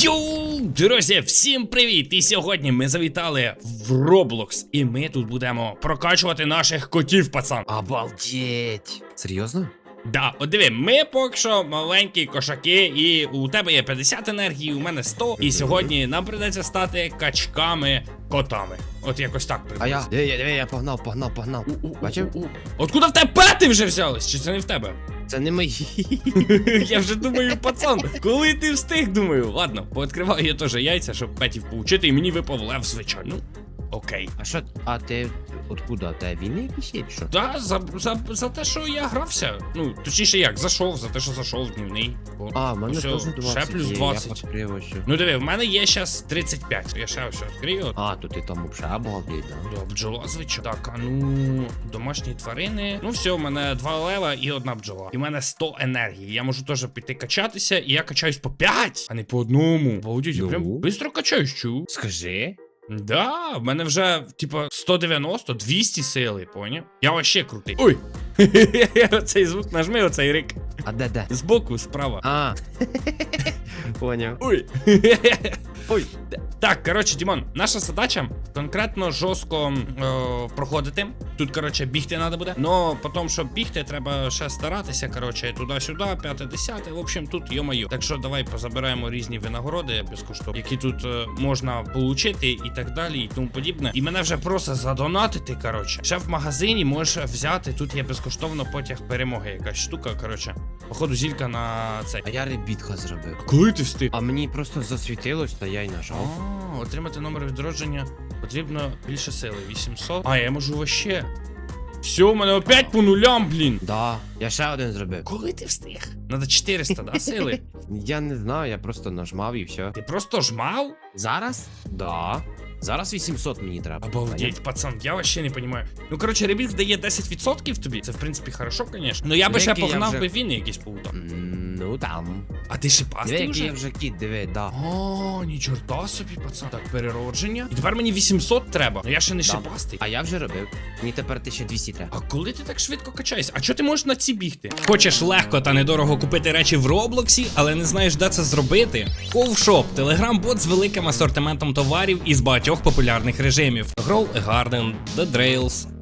Йоу, друзі, всім привіт! І сьогодні ми завітали в Roblox, і ми тут будемо прокачувати наших котів, пацан. Обалдеть! Серйозно? Да, от диви, ми поки що маленькі кошаки, і у тебе є 50 енергії, у мене 100. І сьогодні нам придеться стати качками котами. От якось так А я. Диви, диви, я погнав, погнав, погнав. Бачив? Откуда в тебе пети вже взялись? Чи це не в тебе? Це не мої. Я вже думаю, пацан, коли ти встиг, думаю. Ладно, пооткриваю я теж яйця, щоб петів поучити, і мені випав лев, звичайно. Окей. А що? А ти откуда? Те війни якісь є, чи що? Да, за, за, за те, що я грався. Ну, точніше як, зайшов, за те, що зайшов в днівний. О, А, в мене усьо, теж 20 Ще плюс є, 20. Я відкрив ось. Ну диви, в мене є зараз 35. Я ще все відкрию. А, то ти там взагалі обалдеть, да? Да, бджола, звичайно. Так, а ну, домашні тварини. Ну все, у мене два лева і одна бджола. І в мене 100 енергії. Я можу теж піти качатися, і я качаюсь по 5, а не по одному. Обалдіть, я Ну? прям швидко качаюсь, чу. Скажи. Да, в мене вже, типа, 190, 200 сили, поняв? Я вообще крутий. Ой! Оцей звук нажми, оцей рик. А де де? Збоку, справа. А. Поняв. Ой. Ой. Так, коротше, Дімон, наша задача конкретно жорстко е, проходити. Тут, коротше, бігти треба буде. Но потім, щоб бігти, треба ще старатися. Коротше, туди-сюди, п'яте, десяте. В общем, тут йо-моє. Так що давай позабираємо різні винагороди безкоштовно, які тут е, можна получити і так далі, і тому подібне. І мене вже просто задонатити. Коротше, ще в магазині можеш взяти. Тут є безкоштовно потяг перемоги. Якась штука. Коротше, походу, зілька на цей. А я ребітха зробив. Коли ти встиг? А мені просто засвітилось, та я й нажав. А, отримати номер відродження потрібно більше сили. 800. А, я можу вообще. Все, у мене опять по нулям, блін. Да, я ще один зробив. Коли ти встиг? Надо 400, да, сили? Я не знаю, я просто нажмав і все. Ти просто жмав? Зараз? Да. Зараз 800 мені треба. Обалдеть, пацан, я вообще не понимаю. Ну, короче, ребіт дає 10% тобі. Це, в принципі, хорошо, конечно. Ну я би ще я погнав вже- би він якийсь полутав. Ну там. А ти Диви, шипастий який я вже? вже кіт, диви, да. О, ні чорта собі, пацан. Так, переродження. І тепер мені 800 треба. Ну я ще не Да. шипастий. А я вже робив. Мені тепер 1200 треба. А коли ти так швидко качаєшся? А чого ти можеш на ці бігти? Хочеш легко та недорого купити речі в Роблоксі, але не знаєш, де це зробити? Ковшоп телеграм-бот з великим асортиментом товарів із багатьох популярних режимів: Grow a Garden, The Drails,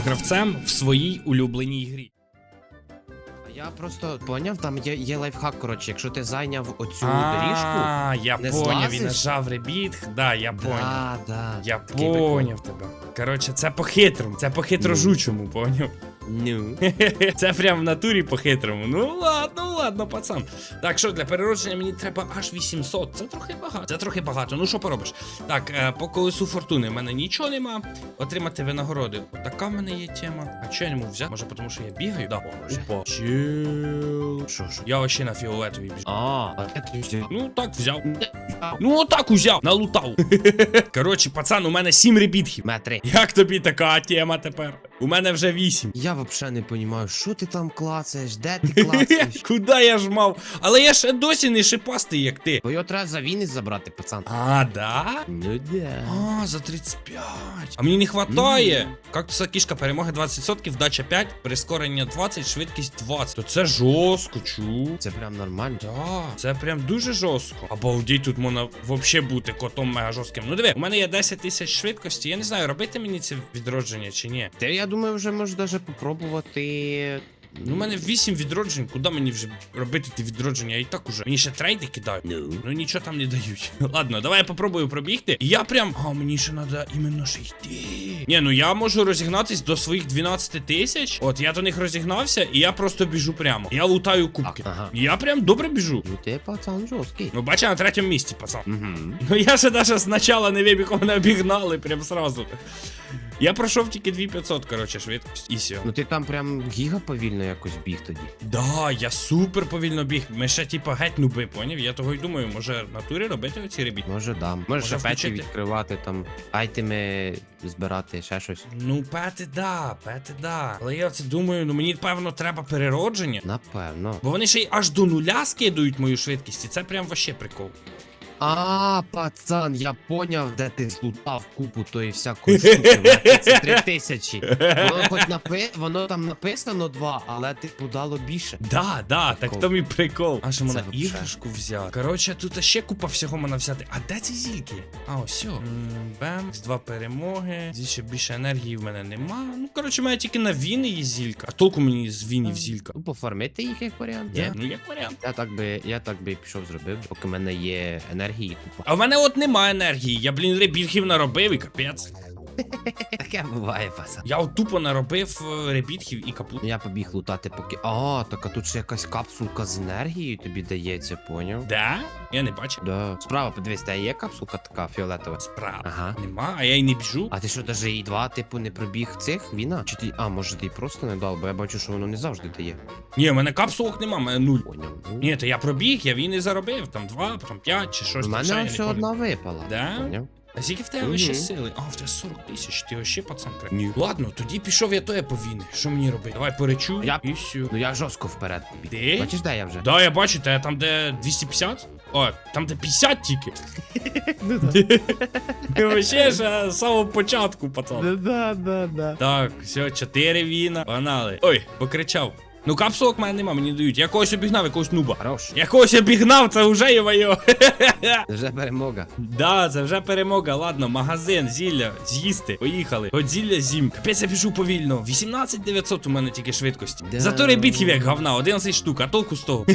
гравцем в своїй улюбленій грі. Я просто поняв, там є, є лайфхак, коротше, якщо ти зайняв оцю доріжку. А, я поняв, він нажав ребіт. Да, я поняв. Да, да. Я поняв тебе. Коротше, це по-хитрому, це по-хитрожучому, поняв. Ну. Це прям в натурі по-хитрому. Ну ладно, ладно, пацан. Так що для переродження мені треба аж 800. Це трохи багато. Це трохи багато. Ну що поробиш? Так, е, по колесу фортуни в мене нічого нема. Отримати винагороди. Отака в мене є тема. А що я не можу взяти? Може, тому що я бігаю? Да. Опа. Чел. Що ж? Я вообще на фіолетовій біжу. А, а я взяв. Ну так взяв. Ну отак узяв, налутав. Коротше, пацан, у мене 7 ребітхів. Метри. Як тобі така тема тепер? У мене вже 8. Я взагалі не розумію, що ти там клацаєш, де ти клацаєш? Куди я ж мав? Але я ще досі не шипастий, як ти. Бо його треба за війни забрати, пацан. А, да? Ну да. А, за 35. А мені не хватає. Кактуса кішка перемоги 20%, дача 5, прискорення 20, швидкість 20. То це жорстко, чу. Це прям нормально. Да, це прям дуже жорстко. Обалдіть, тут можна вообще бути котом мега жорстким. Ну диви, у мене є 10 тисяч швидкості. Я не знаю, робити мені це відродження чи ні. Та я думаю, вже можеш навіть попробувати. Ну, у мене 8 відроджень, куди мені вже робити ті відродження? Я і так уже. Мені ще трейди кидають. Ну. Ну нічого там не дають. Ладно, давай я попробую пробігти. І я прям. А, мені ще треба іменно ще йти. Ні, ну я можу розігнатись до своїх 12 тисяч. От я до них розігнався, і я просто біжу прямо. Я лутаю кубки. Ага. Я прям добре біжу. Ну ти пацан жорсткий. Ну, бачу, на третьому місці, пацан. Угу. Ну я ще даже спочатку не вибіг, мене обігнали прям сразу. Я пройшов тільки 2500, коротше, швидкість. І все. Ну ти там прям гіга повільно якось біг тоді. Да, я супер повільно біг. Ми ще типа геть нуби, поняв? Я того й думаю, може в натурі робити оці ребіт. Може дам. Може Може ще печі включити? відкривати, там айтеми збирати, ще щось. Ну, пети да, пети да. Але я це думаю, ну мені певно треба переродження. Напевно. Бо вони ще й аж до нуля скидують мою швидкість, і це прям вообще прикол. А, пацан, я поняв, де ти злутав купу тої всякої штуки. Це три тисячі. Воно хоч напи... воно там написано два, але типу дало більше. Да, да, так Прикол. в тому і прикол. А що вообще. іграшку взяти? Коротше, тут ще купа всього можна взяти. А де ці зільки? А ось все. Бем, з два перемоги. Зі ще більше енергії в мене нема. Ну, коротше, в мене тільки на віни є зілька. А толку мені з вінів зілька. Ну, пофармити їх як варіант. Є, Є. ну як варіант. Я так би, я так би і пішов зробив, поки в мене є енергії купа. А в мене от немає енергії. Я, блін, ребітків наробив і капець. Таке буває, пацан. Я от тупо наробив е, ребітків і капут. Я побіг лутати поки. А, так а тут ще якась капсулка з енергією тобі дається, поняв? Да? Я не бачив. Да. Справа, подивись, та є капсулка така фіолетова. Справа. Ага. Нема, а я й не біжу. А ти що, даже і два, типу, не пробіг цих війна? Чи ти. А, може ти просто не дав, бо я бачу, що воно не завжди дає. Ні, в мене капсулок нема, в мене нуль. Поняв. Ну, Ні, то я пробіг, я війни заробив. Там два, потім п'ять чи щось У там ще, я мене не одна випала. Да? Поняв? А скільки в тебе ще сили? А, в тебе 40 тисяч, ти вообще пацан креп. Ні. Ладно, тоді пішов я тоє по війни. Що мені робити? Давай перечу Я- і. Ну я жорстко вперед побіг. Ти? Бачиш, де я вже? Да, я бачу, те там де 250? О, там де 50 тільки. Ну Ти вообще ж з самого початку, пацан. да, да, да. Так, все, 4 віна. Погнали. Ой, покричав. Ну капсулок в мене нема, мені дають. Я когось обігнав, якогось нуба. Хорош. Я когось обігнав, це вже є моє. Це Вже перемога. Да, це вже перемога. Ладно, магазин, зілля, з'їсти. Поїхали. От зілля зім. Капець я біжу повільно. 18 900 у мене тільки швидкості. Да. Зато ребітків як говна, 11 штук, а толку з того.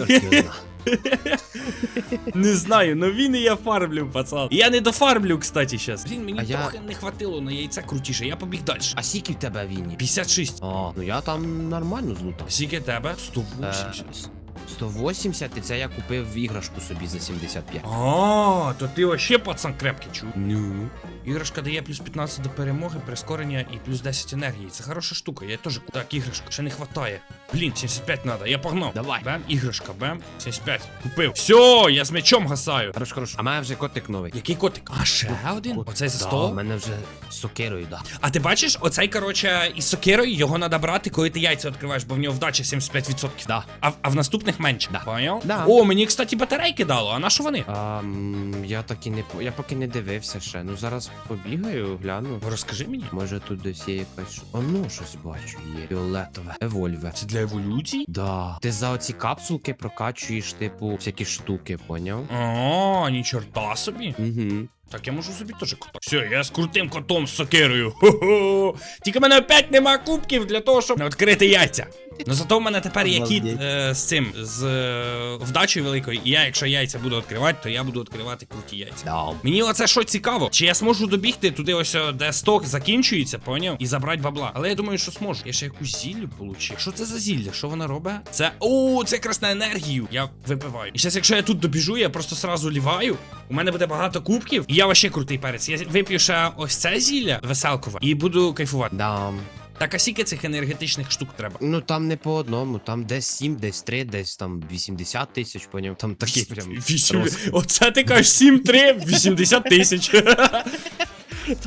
Не знаю, но він і я фармлю, пацан. Я не дофармлю, кстати, сейчас. Блін, мені А я- трохи не хватило на яйця крутіше, я побіг далі. А скільки в тебе війні? 56. А, ну я там нормально злутав. Скільки тебе? Е, 180. С- 180, і це я купив іграшку собі за 75. А, то ти вообще пацан крепкий, чув. Ну. Іграшка дає плюс 15 до перемоги, прискорення і плюс 10 енергії. Це хороша штука, я теж купив. Так, іграшка, ще не хватає. Блін, 75 надо, я погнав. Давай. Бем, іграшка, бем, 75. Купив. Все, я з мечом гасаю. Хорош, хорош. А в мене вже котик новий. Який котик? А ще один? Оцей за Да, столом? у мене вже з сокирою, да. А ти бачиш, оцей, короче, із сокирою його треба брати, коли ти яйця відкриваєш, бо в нього вдача 75%. Да. А, в- а в наступних менше. Да. Поняв? Да. О, мені, кстати, батарейки дало, а на що вони? А, я так і не я поки не дивився ще. Ну зараз побігаю, гляну. Розкажи мені. Може тут десь є якась. А ну щось бачу, є. Фіолетове. Евольве. Це для еволюції? Да. Ти за оці капсулки прокачуєш, типу, всякі штуки, поняв? О, ні чорта собі. Угу. Так я можу собі теж кота. Все, я з крутим котом з сокирою. Хо-хо. Тільки в мене опять нема кубків для того, щоб відкрити яйця. Ну зато в мене тепер є кіт е, з цим, з е, вдачею великою. І я, якщо яйця буду відкривати, то я буду відкривати круті яйця. Да. Мені оце що цікаво, чи я зможу добігти туди, ось о, де сток закінчується, поняв? І забрати бабла. Але я думаю, що зможу. Я ще якусь зіллю получив. Що це за зілля? Що вона робить? Це. О, це якраз на енергію. Я випиваю. І зараз, якщо я тут добіжу, я просто сразу ліваю. У мене буде багато кубків, і я вообще крутий перець. Я вип'ю ще ось це зілля веселкове і буду кайфувати. Да. Так а скільки цих енергетичних штук треба? Ну там не по одному, там десь 7, десь 3, десь там 80 тисяч, поняв. Там такі прям. Вісім... Оце ти кажеш 7-3, 80 тисяч.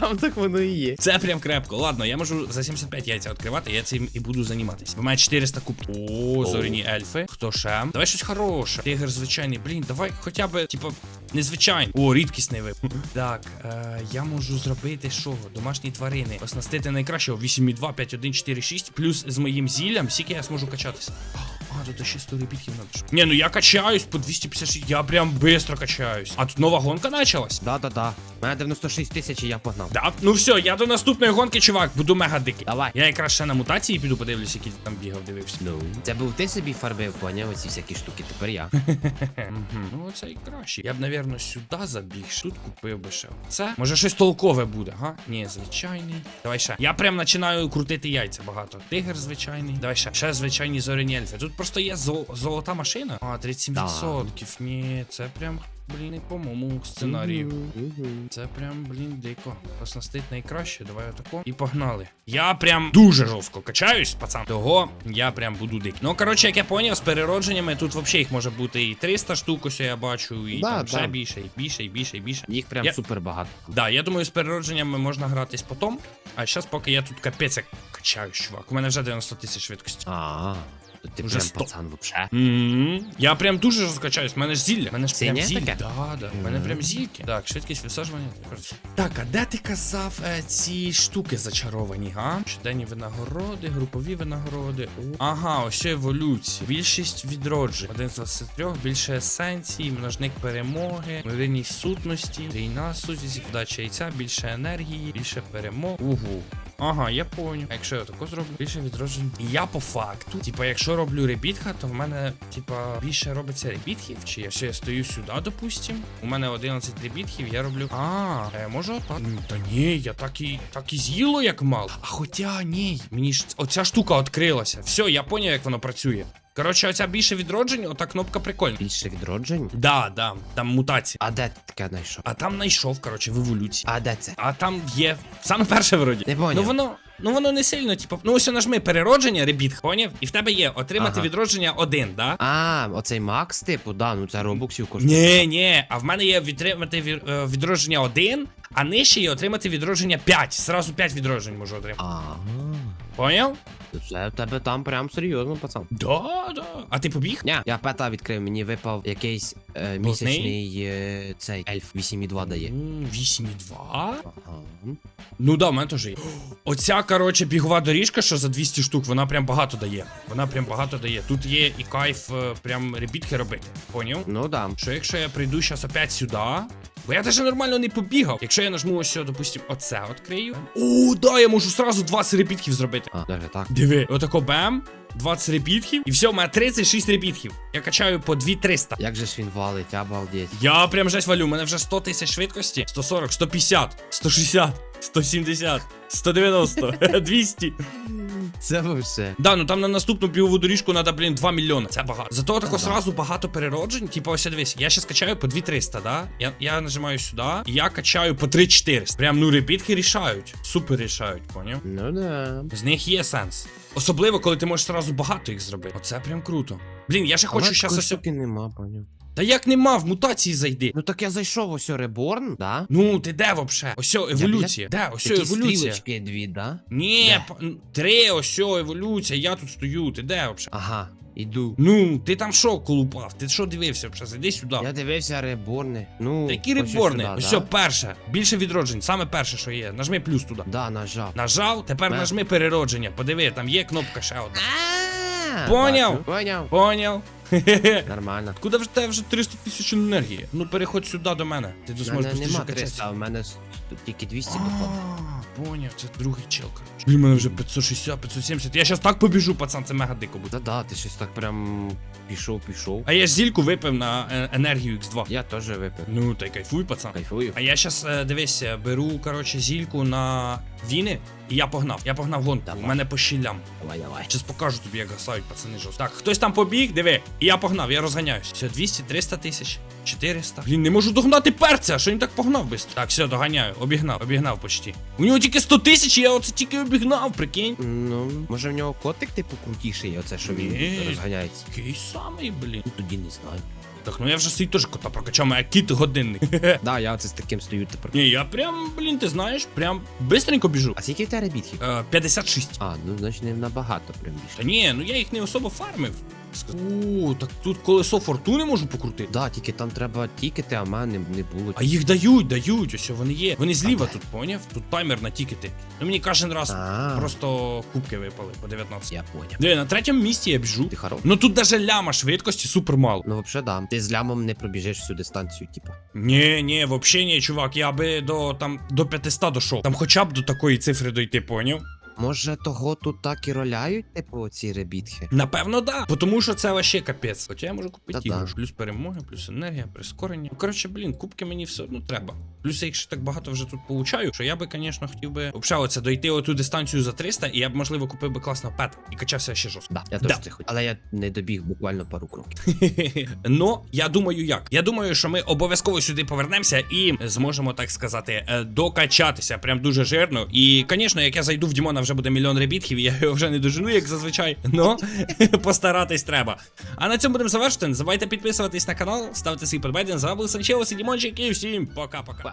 Там так воно і є. Це прям крепко. Ладно, я можу за 75 яйця відкривати, я цим і буду займатися. У мене 400 кубків. О, зоряні ельфи. Хто ще? Давай щось хороше. Тигр звичайний. Блін, давай хоча б, типу, незвичайний. О, рідкісний вип. Так, е, я можу зробити що? Домашні тварини. Оснастити найкращого 8,2, 5,1, 4, 6. Плюс з моїм зіллям, скільки я зможу качатися. А, тут ще 100 ребітків надо. Ні, ну я качаюсь по 256. Я прям быстро качаюсь. А тут нова гонка началась. Да-да-да. У мене 96 тисяч і я погнав. Да, ну все, я до наступної гонки, чувак, буду мега дикий. Давай. Я якраз ще на мутації піду подивлюся, який ти там бігав, дивився. Ну. Це був ти собі фарбив, поняв оці всякі штуки, тепер я. Мгм. Ну це і краще. Я б, навірно, сюди забіг. Тут купив би ще. Це може щось толкове буде, га? Ні, звичайний. Давай ще. Я прям починаю крутити яйця багато. Тигр звичайний. Давай ще. Ще звичайні зоряні ельфи. Тут просто є зол- золота машина. А, 37%. Ні, це прям блін, не по моєму сценарію. Це прям, блін, дико. Оснастить найкраще, давай отако. І погнали. Я прям дуже жорстко качаюсь, пацан. Того я прям буду дик. Ну, коротше, як я поняв, з переродженнями тут взагалі їх може бути і 300 штук, ось я бачу, і Да, там ще да. більше, і більше, і більше, і більше. Їх прям Я- супер багато. Да, я думаю, з переродженнями можна гратись потом. А зараз поки я тут капець як качаюсь, чувак. У мене вже 90 тисяч швидкості. А, то ти Уже прям 100. пацан вообще. Мгм. Я прям дуже розкачаюсь, в мене ж зілля. В мене ж прям Синє зілля. таке? Да, да. В мене прям зільки. Так, швидкість висаджування. Так, а де ти казав е, ці штуки зачаровані, га? Щоденні винагороди, групові винагороди. О. Ага, ось еволюція. Більшість відроджень. Один з 23, більше есенції, множник перемоги, мирність сутності, війна сутність, вдача яйця, більше енергії, більше перемог. Угу. Ага, я понял. А якщо я тако зроблю, більше відроджень. Я по факту, типа, якщо роблю ребітха, то в мене, типа, більше робиться ребітхів. Чи якщо я стою сюди, допустим, у мене 11 ребітхів, я роблю. А, я можу отак. Та ні, я так і так і з'їло, як мало. А хоча ні, мені ж оця штука відкрилася. Все, я поняв, як воно працює. Коротше, оця більше відроджень, ота кнопка прикольна. Більше відроджень. Да, да, там мутації. А де ти таке знайшов? А там знайшов, коротше, в еволюції. А де це? А там є саме перше вроді. Не поняв. Ну воно, ну воно не сильно, типу. Ну ось нажми переродження, ребіт, поняв? І в тебе є отримати Ага. відродження один, да? А, оцей Макс, типу, да, ну це робоксів коштує. Ні, ні, а в мене є відтримати е, відродження один, а нижче є отримати відродження 5. Сразу 5 відроджень можу отримати. Ага. Поняв? Це в тебе там прям серйозно, пацан. Да, да. А ти побіг? Ня, я пета відкрив, мені випав якийсь е, місячний е, цей ельф 8,2 дає. М, 8,2? Ага. Ну да, в мене теж є. Оця, коротше, бігова доріжка, що за 200 штук, вона прям багато дає. Вона прям багато дає. Тут є і кайф е, прям ребітки робити. Поняв? Ну да. Що якщо я прийду зараз опять сюди, бо я даже нормально не побігав. Якщо я нажму ось, допустим, оце відкрию. О, да, я можу сразу 20 репітків зробити. А, даже так. Диви, отако бем, 20 репітків, і все, у мене 36 репітків. Я качаю по 2300. Як же ж він валить, обалдеть. Я прям жесть валю, у мене вже 100 тисяч швидкості, 140, 150, 160, 170, 190, 200. Це все. Да, ну там на наступну бігову доріжку треба, блін, 2 мільйони. Це багато. Зато тако сразу багато перероджень. Типу, ось дивись, я щас качаю по 2300, да? Я, я нажимаю сюди, і я качаю по 3400. Прям ну репітки рішають. Супер рішають, поняв? Ну да. З них є сенс. Особливо, коли ти можеш сразу багато їх зробити. Оце прям круто. Блін, я ще хочу щас ось. штуки нема, поняв. Та як нема, в мутації зайди. Ну так я зайшов ось Реборн, да? Ну, ти де вообще? Ось о, еволюція. Де? Ось о, Такі еволюція. стрілочки дві, да? Ні, Де? н- три, ось о, еволюція, я тут стою, ти де вообще? Ага, іду. Ну, ти там що колупав? Ти що дивився вообще? Зайди сюди. Я дивився реборни. Ну, Та які ось реборни? сюди, Ось да? перше. Більше відроджень, саме перше, що є. Нажми плюс туди. Да, нажав. Нажав, тепер Ме. нажми переродження. Подиви, там є кнопка ще одна. А, Поняв? бачу. Поняв. Поняв? Нормально. Куди вже тебе вже 300 тисяч енергії? Ну переходь сюди до мене. Ти тут зможеш мене нема 300, а в мене тут тільки 200 походу. А, Поняв, це другий чел, коротше. Блін, мене вже 560, 570. Я щас так побіжу, пацан, це мега дико буде. Та-да, ти щось так прям пішов, пішов. А я ж зільку випив на е, енергію X2. Я теж випив. Ну, та й кайфуй, пацан. Кайфую. А я щас, е, дивись, е, беру, коротше, зільку на віни, і я погнав. Я погнав гонку. Давай. У мене по щілям. Давай, давай. Щас покажу тобі, як гасають пацани жорстко. Так, хтось там побіг, диви. І я погнав, я розганяюсь. Все, 200, 300 тисяч, 400. Блін, не можу догнати перця, що він так погнав бистро. Так, все, доганяю, обігнав, обігнав почти. У нього тільки 100 тисяч, і я оце тільки обігнав, прикинь. Ну, може в нього котик типу крутіший, оце що він Ні. розганяється. Який самий, блін. Ну тоді не знаю. Так, ну я вже свій теж кота прокачав, моя кіт годинник. Да, я це з таким стою тепер. Ні, я прям, блін, ти знаєш, прям бистренько біжу. А скільки в тебе бітхів? Е, 56. А, ну значить не набагато прям більше. Та ні, ну я їх не особо фармив. О, так тут колесо фортуни можу покрутити. Да, тільки там треба тікети, а мене не було. А їх дають, дають, ось вони є. Вони зліва тут, поняв? Тут таймер на тікети. Ну мені кожен раз просто кубки випали по 19. я поняв. Диви, на третьому місці я біжу. Ти хорош? Ну тут даже ляма швидкості супер мало. Ну, взагалі, да. Ти з лямом не пробіжиш всю дистанцію, типа. Ні, ні, вообще ні, чувак, я би до там до 500 дошов. Там хоча б до такої цифри дойти, поняв? Може, того тут так і роляють, типу, ці ребітхи? Напевно, да. Бо Тому що це вообще капець. Хоча я можу купити іграшку. Плюс перемоги, плюс енергія, прискорення. Ну, коротше, блін, кубки мені все одно треба. Плюс я їх ще так багато вже тут получаю, що я би, звісно, хотів би взагалі дойти оту дистанцію за 300, і я б, можливо, купив би класного пета і качався ще жорстко. Да, я Да. теж це хотів. Але я не добіг буквально пару кроків. Ну, я думаю, як. Я думаю, що ми обов'язково сюди повернемося і зможемо, так сказати, е, докачатися прям дуже жирно. І, звісно, як я зайду в Дімона, вже буде мільйон ребітків, я його вже не дожену, як зазвичай. Но постаратись треба. А на цьому будемо завершити. Не забувайте підписуватись на канал, ставте свій подбайден. З вами був Дімончик і всім пока-пока.